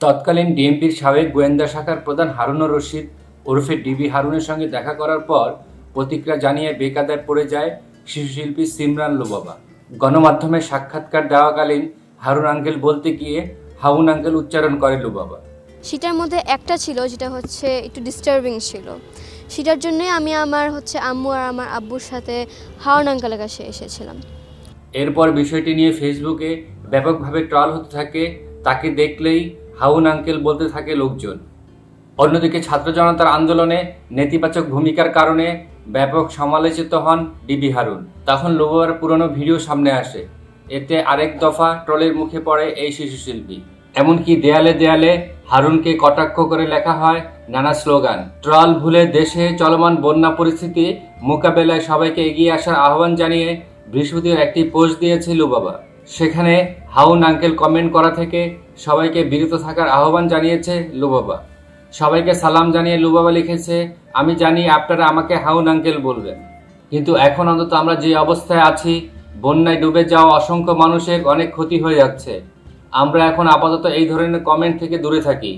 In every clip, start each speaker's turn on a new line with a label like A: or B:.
A: তৎকালীন ডিএমপির সাবেক গোয়েন্দা শাখার প্রধান হারুনুর রশিদ ওরফে ডিবি হারুনের সঙ্গে দেখা করার পর প্রতিক্রিয়া জানিয়ে বেকাদায় পড়ে যায় শিশুশিল্পী সিমরান লোবাবা। গণমাধ্যমে সাক্ষাৎকার দেওয়াকালীন হারুন আঙ্কেল বলতে গিয়ে হাউন আঙ্কেল উচ্চারণ করে লোবাবা।
B: সেটার মধ্যে একটা ছিল যেটা হচ্ছে একটু ডিস্টার্বিং ছিল। সেটার জন্যে আমি আমার হচ্ছে আম্মু আর আমার আব্বুর সাথে হাওন আঙ্কেলের কাছে এসেছিলাম।
A: এরপর বিষয়টি নিয়ে ফেসবুকে ব্যাপকভাবে ট্রল হতে থাকে। তাকে দেখলেই হাউন আঙ্কেল বলতে থাকে লোকজন। অন্যদিকে ছাত্র জনতার আন্দোলনে নেতিবাচক ভূমিকার কারণে ব্যাপক সমালোচিত হন ডিবি হারুন। তখন লোবার পুরনো ভিডিও সামনে আসে। এতে আরেক দফা ট্রলের মুখে পড়ে এই শিশু শিল্পী এমনকি দেয়ালে দেয়ালে হারুনকে কটাক্ষ করে লেখা হয় নানা স্লোগান। ট্রল ভুলে দেশে চলমান বন্যা পরিস্থিতি মোকাবেলায় সবাইকে এগিয়ে আসার আহ্বান জানিয়ে বৃহস্পতিবার একটি পোস্ট দিয়েছে লুবাবা সেখানে হাউন আঙ্কেল কমেন্ট করা থেকে সবাইকে বিরত থাকার আহ্বান জানিয়েছে লুবাবা। সবাইকে সালাম জানিয়ে লুবাবা লিখেছে, আমি জানি আপনারা আমাকে হাউন আঙ্কেল বলবেন। কিন্তু এখন অন্তত আমরা যে অবস্থায় আছি, বন্যায় ডুবে যাওয়া অসংখ্য মানুষের অনেক ক্ষতি হয়ে যাচ্ছে। আমরা এখন আপাতত এই ধরনের কমেন্ট থেকে দূরে থাকি।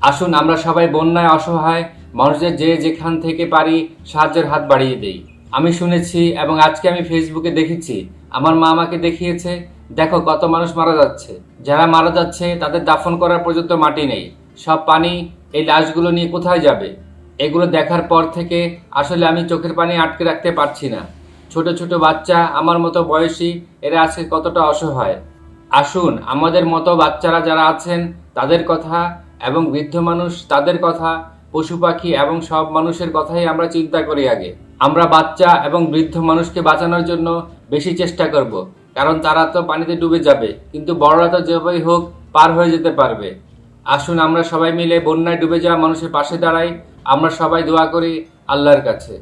A: আসুন আমরা সবাই বন্যায় অসহায়, মানুষদের যে যেখান থেকে পারি সাহায্যের হাত বাড়িয়ে দেই। আমি শুনেছি এবং আজকে আমি ফেসবুকে দেখেছি। আমার মা আমাকে দেখিয়েছে, দেখো কত মানুষ মারা যাচ্ছে। যারা মারা যাচ্ছে, তাদের দাফন করার পর্যন্ত মাটি নেই। সব পানি এই লাশগুলো নিয়ে কোথায় যাবে? এগুলো দেখার পর থেকে আসলে আমি চোখের পানি আটকে রাখতে পারছি না। ছোট ছোট বাচ্চা, আমার মতো বয়সী, এরা আজকে কতটা অসহায়। আসুন, আমাদের মতো বাচ্চারা যারা আছেন, তাদের কথা এবং বৃদ্ধ মানুষ, তাদের কথা পশু পাখি এবং সব মানুষের কথাই আমরা চিন্তা করি আগে। আমরা বাচ্চা এবং বৃদ্ধ মানুষকে বাঁচানোর জন্য বেশি চেষ্টা করব, কারণ তারা তো পানিতে ডুবে যাবে, কিন্তু বড়রা তো যেভাবেই হোক পার হয়ে যেতে পারবে। আসুন আমরা সবাই মিলে বন্যায় ডুবে যাওয়া মানুষের পাশে দাঁড়াই, আমরা সবাই দোয়া করি আল্লাহর কাছে।